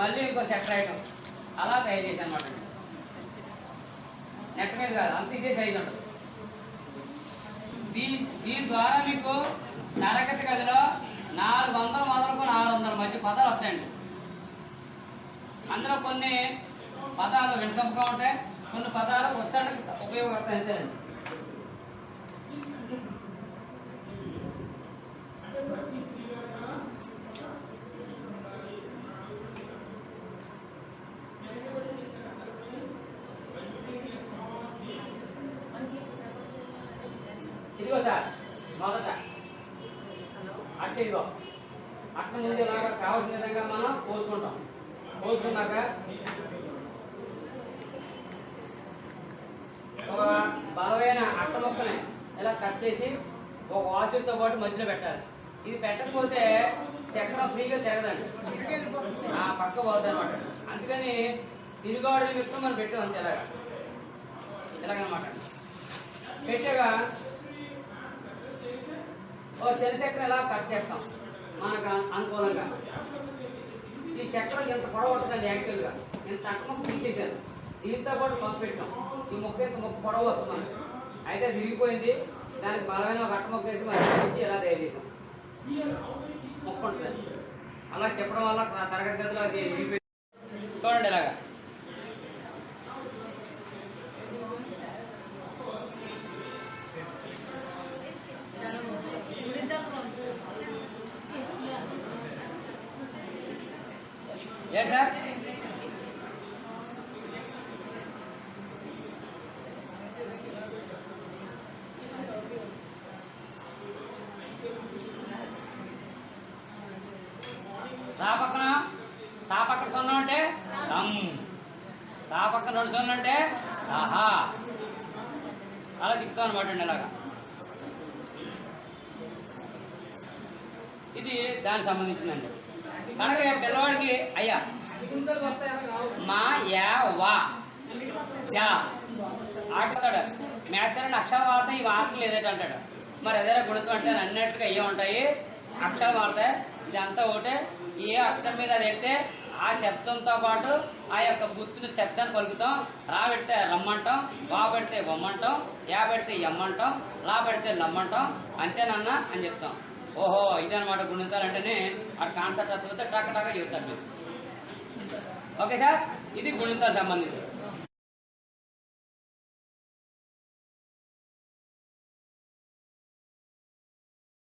మళ్ళీ ఇంకో సెట్ అయ్యడం అలా తయారు చేశాను అనమాట నెట్ మీద కాదు అంత ఇదే సైజ్ ఉండదు దీ దీని ద్వారా మీకు తరగతి గదిలో నాలుగు వందల మొదలకు ఆరు వందల మధ్య పదాలు వస్తాయండి. అందులో కొన్ని పదాలు వినసంపుగా ఉంటాయి కొన్ని పదాలు ఉచ్చారణకు ఉపయోగపడతాయి అంతేనండి. ఇదిగో సార్ మొదట అట్ట ఇదిగో. అట్ట ముందు ఇలాగా కావాల్సిన విధంగా మనం పోసుకుంటాం పోసుకున్నాక ఒక బలమైన అట్ట ముక్కని ఇలా కట్ చేసి ఒక వాచులతో పాటు మధ్యలో పెట్టాలి. ఇది పెట్టకపోతే చక్రం ఫ్రీగా తిరగదండి ఆ పక్క పోతుంది అనమాట అందుకని తిరుగాడు నిమిత్తం మనం పెట్టాం అంతే ఇలాగా ఇలాగనమాట పెట్టాక ఓ తెల్ల చక్రం ఎలా కట్ చేస్తాం? మనకు అనుకూలంగా. ఈ చక్రం ఎంత పొడవు ఉంటుందండి యాక్చువల్గా నేను తక్కువ తీసేసాను దీంతో పాటు మొక్క పెట్టాం. ఈ మొక్క ఇంత మొక్క పొడవు వస్తుంది అయితే అది విరిగిపోయింది. దానికి బలమైన ఒక అట్ట మొక్క వేసి మనం పెంచి ఎలా తయారు చేసాం మొక్క ఉంటుంది. అలా చెప్పడం వల్ల తరగతి గదిలో అది చూడండి ఏంటి సార్ తా పక్కన తా పక్కన సున్నా అంటే తమ్ తా పక్కన రెండు సున్నా అంటే ఆహా. అలా తిప్పుతాం అనమాట అండి అలాగా. ఇది దానికి సంబంధించిందండి. కనుక పిల్లవాడికి అయ్యా. మా యా వా. జా ఆడుతాడు. మేస్టర్ అక్షరాలు వాడతాయి ఈ ఆటలు ఏదైతే అంటాడు. మరి ఏదైనా గుర్తు అంటే అన్నట్టుగా ఏ ఉంటాయి. అక్షరాలు వాడతాయి ఇదంతా ఒకటే. ఏ అక్షరం మీద అది ఎడితే ఆ శబ్దంతో పాటు ఆ యొక్క గుర్తుని శబ్దాన్ని పలుకుతాం. రా పెడితే రమ్మంటాం వా పెడితే బొమ్మంటాం యా పెడితే ఎమ్మంటాం లా పెడితే లమ్మంటాం అంతేనన్నా అని చెప్తాం. ఓహో ఇదనమాట గుణితాలు అంటేనే ఆ కాన్సెప్ట్ అర్థమైతే టక టక చెప్తారు మీరు. Okay sir? ఇది గుణితాలు సంబంధించి.